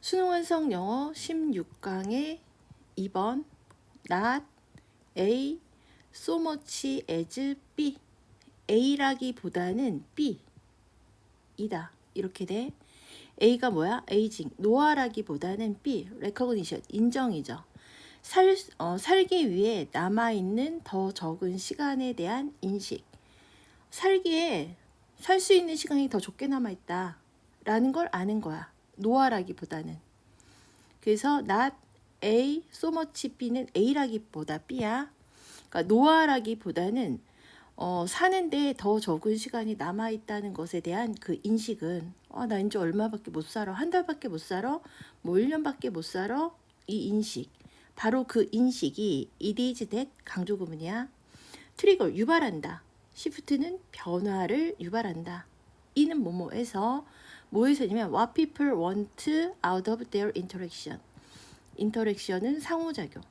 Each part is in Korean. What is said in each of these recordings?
수능 완성 영어 16강의 2번 not A so much as B. A라기보다는 B. 이다. 이렇게 돼. A가 뭐야? 에이징 노아라기보다는 B. Recognition. 인정이죠. 살, 어, 살기 위해 남아있는 더 적은 시간에 대한 인식. 살기에 살 수 있는 시간이 더 적게 남아있다. 라는 걸 아는 거야 노아라기보다는 그래서 not A, so much B는 A라기보다 B야. 그러니까 노아라기보다는 어, 사는데 더 적은 시간이 남아 있다는 것에 대한 그 인식은 아, 나 이제 얼마밖에 못 살아. 한 달밖에 못 살아. 뭐 1년밖에 못 살아. 이 인식. 바로 그 인식이 is that 강조 구문이야. 트리거 유발한다. 시프트는 변화를 유발한다. 이는 뭐뭐에서 뭐에서냐면 what people want out of their interaction. 인터랙션은 상호작용.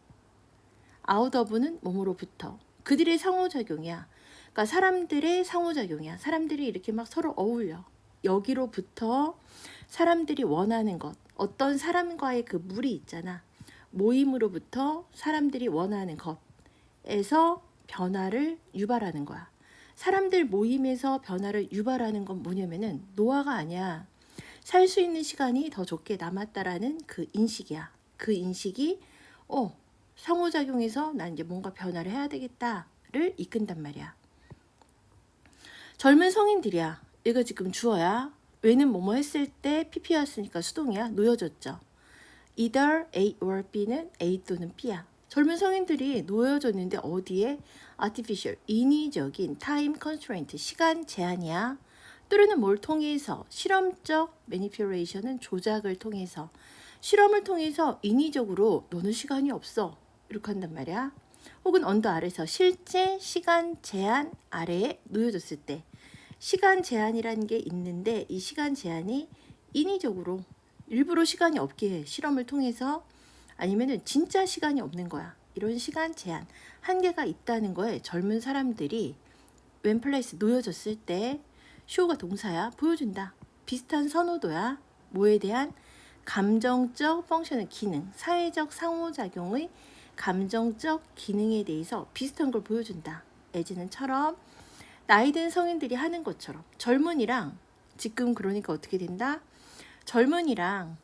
of는 몸으로부터. 그들의 상호작용이야. 그러니까 사람들의 상호작용이야. 사람들이 이렇게 막 서로 어울려. 여기로부터 사람들이 원하는 것. 어떤 사람과의 그 물이 있잖아. 모임으로부터 사람들이 원하는 것에서 변화를 유발하는 거야. 사람들 모임에서 변화를 유발하는 건 뭐냐면은 노화가 아니야. 살 수 있는 시간이 더 좋게 남았다라는 그 인식이야. 그 인식이 어 상호작용해서 난 이제 뭔가 변화를 해야 되겠다를 이끈단 말이야. 젊은 성인들이야. 이거 지금 주어야. 왜는 뭐뭐 했을 때 PP였으니까 수동이야. 놓여졌죠. either A or B는 A 또는 B야. 젊은 성인들이 놓여졌는데 어디에? artificial, 인위적인 time constraint, 시간 제한이야. 또는 뭘 통해서 실험적 manipulation은 조작을 통해서 실험을 통해서 인위적으로 노는 시간이 없어. 이렇게 한단 말이야. 혹은 언더 아래서 실제 시간 제한 아래에 놓여졌을 때 시간 제한이라는 게 있는데 이 시간 제한이 인위적으로 일부러 시간이 없게 해. 실험을 통해서 아니면은 진짜 시간이 없는 거야. 이런 시간 제한 한계가 있다는 거에 젊은 사람들이 웬플레이스 놓여졌을 때 쇼가 동사야 보여준다. 비슷한 선호도야. 뭐에 대한 감정적 펑션의 기능, 사회적 상호작용의 감정적 기능에 대해서 비슷한 걸 보여준다. 에즈는처럼 나이 든 성인들이 하는 것처럼 젊은이랑 지금 그러니까 어떻게 된다? 젊은이랑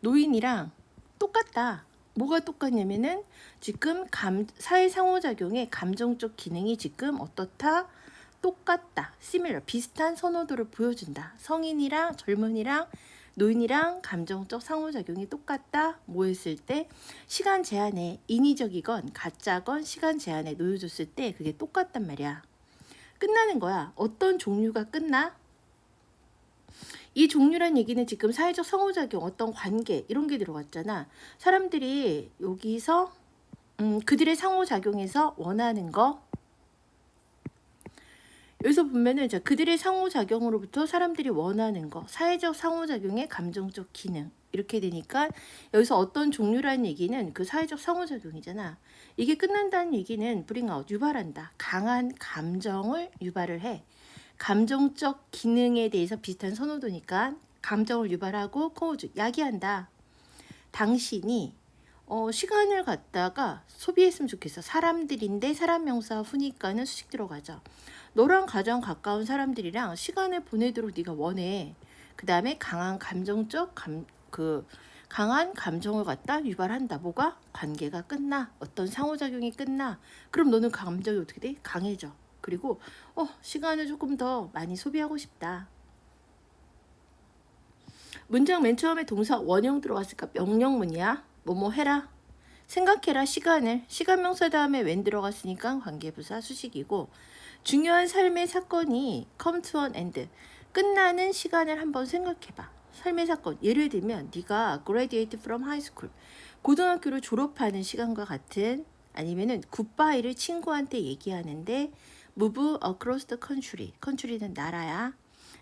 노인이랑 똑같다. 뭐가 똑같냐면은 지금 감, 사회 상호작용의 감정적 기능이 지금 어떻다? 똑같다. similar 비슷한 선호도를 보여준다. 성인이랑 젊은이랑 노인이랑 감정적 상호작용이 똑같다. 뭐 했을 때 시간 제한에 인위적이건 가짜건 시간 제한에 놓여졌을 때 그게 똑같단 말이야. 끝나는 거야. 어떤 종류가 끝나? 이 종류란 얘기는 지금 사회적 상호작용, 어떤 관계 이런 게 들어갔잖아. 사람들이 여기서 음, 그들의 상호작용에서 원하는 거 여기서 보면은 자, 그들의 상호작용으로부터 사람들이 원하는 거, 사회적 상호작용의 감정적 기능 이렇게 되니까 여기서 어떤 종류라는 얘기는 그 사회적 상호작용이잖아. 이게 끝난다는 얘기는 브링아웃 유발한다. 강한 감정을 유발을 해. 감정적 기능에 대해서 비슷한 선호도니까 감정을 유발하고 코우즈 야기한다. 당신이 어, 시간을 갖다가 소비했으면 좋겠어. 사람들인데 사람 명사 후니까는 수식 들어가죠. 너랑 가장 가까운 사람들이랑 시간을 보내도록 네가 원해. 그 다음에 강한 감정적 감, 그 강한 감정을 갖다 유발한다. 뭐가? 관계가 끝나. 어떤 상호작용이 끝나. 그럼 너는 감정이 어떻게 돼? 강해져. 그리고 어 시간을 조금 더 많이 소비하고 싶다. 문장 맨 처음에 동사 원형 들어갔으니까 명령문이야. 뭐뭐 해라. 생각해라 시간을 시간 명사 다음에 웬 들어갔으니까 관계부사 수식이고 중요한 삶의 사건이 come to an end 끝나는 시간을 한번 생각해봐 삶의 사건 예를 들면 네가 graduate from high school 고등학교를 졸업하는 시간과 같은 아니면은 굿바이를 친구한테 얘기하는데 move across the country country는 나라야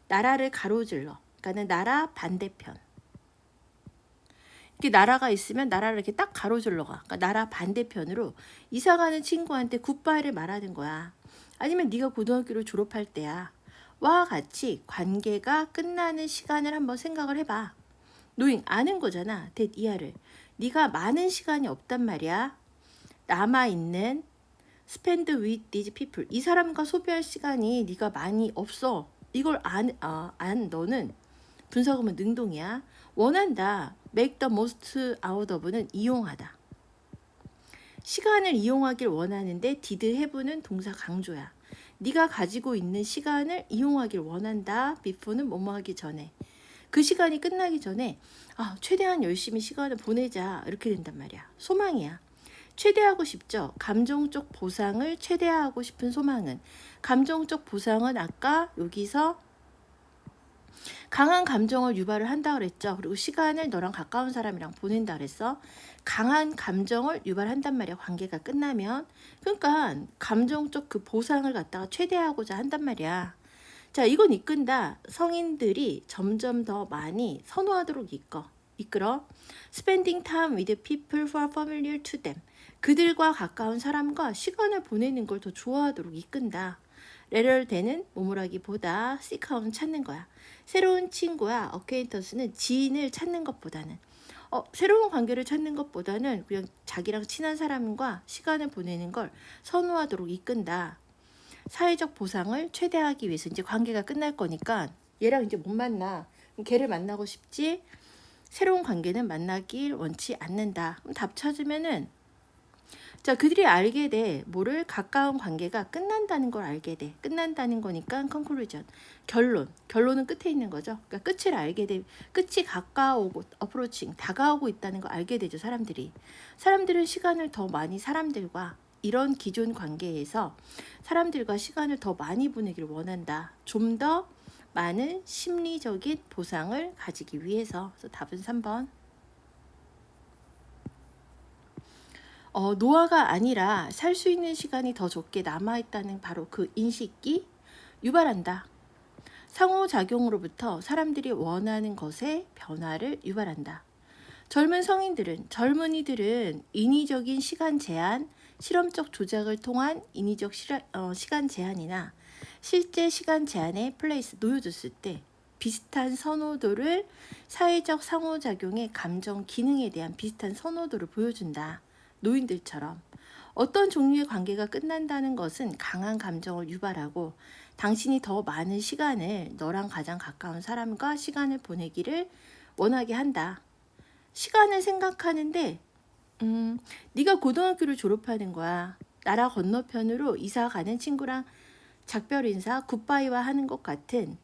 나라를 가로질러 그러니까는 나라 반대편 이렇게 나라가 있으면 나라를 이렇게 딱 가로질러 가. 그러니까 나라 반대편으로 이사 가는 친구한테 굿바이를 말하는 거야. 아니면 네가 고등학교를 졸업할 때야. 와 같이 관계가 끝나는 시간을 한번 생각을 해봐. 노잉 아는 거잖아. that 이하를. 네가 많은 시간이 없단 말이야. 남아 있는 spend with these people. 이 사람과 소비할 시간이 네가 많이 없어. 이걸 안, 아, 안 너는 분석하면 능동이야. 원한다. make the most out of는 이용하다. 시간을 이용하길 원하는데 did have는 동사 강조야. 네가 가지고 있는 시간을 이용하길 원한다. before는 뭐뭐 하기 전에. 그 시간이 끝나기 전에 아, 최대한 열심히 시간을 보내자. 이렇게 된단 말이야. 소망이야. 최대하고 싶죠. 감정적 보상을 최대화하고 싶은 소망은 감정적 보상은 아까 여기서 강한 감정을 유발을 한다 그랬죠. 그리고 시간을 너랑 가까운 사람이랑 보낸다 그랬어. 강한 감정을 유발한단 말이야. 관계가 끝나면. 그러니까 감정적 그 보상을 갖다가 최대화하고자 한단 말이야. 자, 이건 이끈다. 성인들이 점점 더 많이 선호하도록 이끌어. 이끌어. Spending time with people who are familiar to them. 그들과 가까운 사람과 시간을 보내는 걸 더 좋아하도록 이끈다. 레럴 되는 모모라기보다 시카운은 찾는 거야. 새로운 친구야 어케인터스는 지인을 찾는 것보다는 어, 새로운 관계를 찾는 것보다는 그냥 자기랑 친한 사람과 시간을 보내는 걸 선호하도록 이끈다. 사회적 보상을 최대화하기 위해서 이제 관계가 끝날 거니까 얘랑 이제 못 만나. 걔를 만나고 싶지. 새로운 관계는 만나길 원치 않는다. 그럼 답 찾으면은 자, 그들이 알게 돼. 뭐를 가까운 관계가 끝난다는 걸 알게 돼. 끝난다는 거니까 conclusion. 결론. 결론은 끝에 있는 거죠. 그러니까 끝을 알게 돼. 끝이 가까워오고 approaching 다가오고 있다는 걸 알게 되죠, 사람들이. 사람들은 시간을 더 많이 사람들과 이런 기존 관계에서 사람들과 시간을 더 많이 보내기를 원한다. 좀 더 많은 심리적인 보상을 가지기 위해서. 답은 3번. 어, 노화가 아니라 살 수 있는 시간이 더 적게 남아있다는 바로 그 인식이 유발한다. 상호작용으로부터 사람들이 원하는 것의 변화를 유발한다. 젊은 성인들은, 젊은이들은 인위적인 시간 제한, 실험적 조작을 통한 인위적 시라, 어, 시간 제한이나 실제 시간 제한에 플레이스 놓여졌을 때 비슷한 선호도를 사회적 상호작용의 감정 기능에 대한 비슷한 선호도를 보여준다. 노인들처럼 어떤 종류의 관계가 끝난다는 것은 강한 감정을 유발하고 당신이 더 많은 시간을 너랑 가장 가까운 사람과 시간을 보내기를 원하게 한다. 시간을 생각하는데 음, 네가 고등학교를 졸업하는 거야. 나라 건너편으로 이사 가는 친구랑 작별 인사 굿바이와 하는 것 같은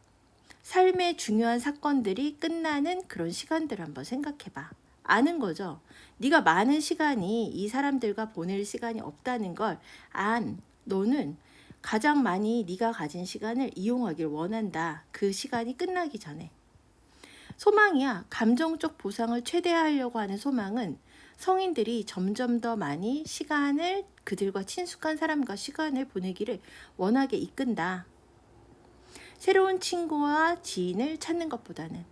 삶의 중요한 사건들이 끝나는 그런 시간들을 한번 생각해 봐. 아는 거죠. 네가 많은 시간이 이 사람들과 보낼 시간이 없다는 걸 안. 너는 가장 많이 네가 가진 시간을 이용하길 원한다. 그 시간이 끝나기 전에. 소망이야. 감정적 보상을 최대화하려고 하는 소망은 성인들이 점점 더 많이 시간을 그들과 친숙한 사람과 시간을 보내기를 원하게 이끈다. 새로운 친구와 지인을 찾는 것보다는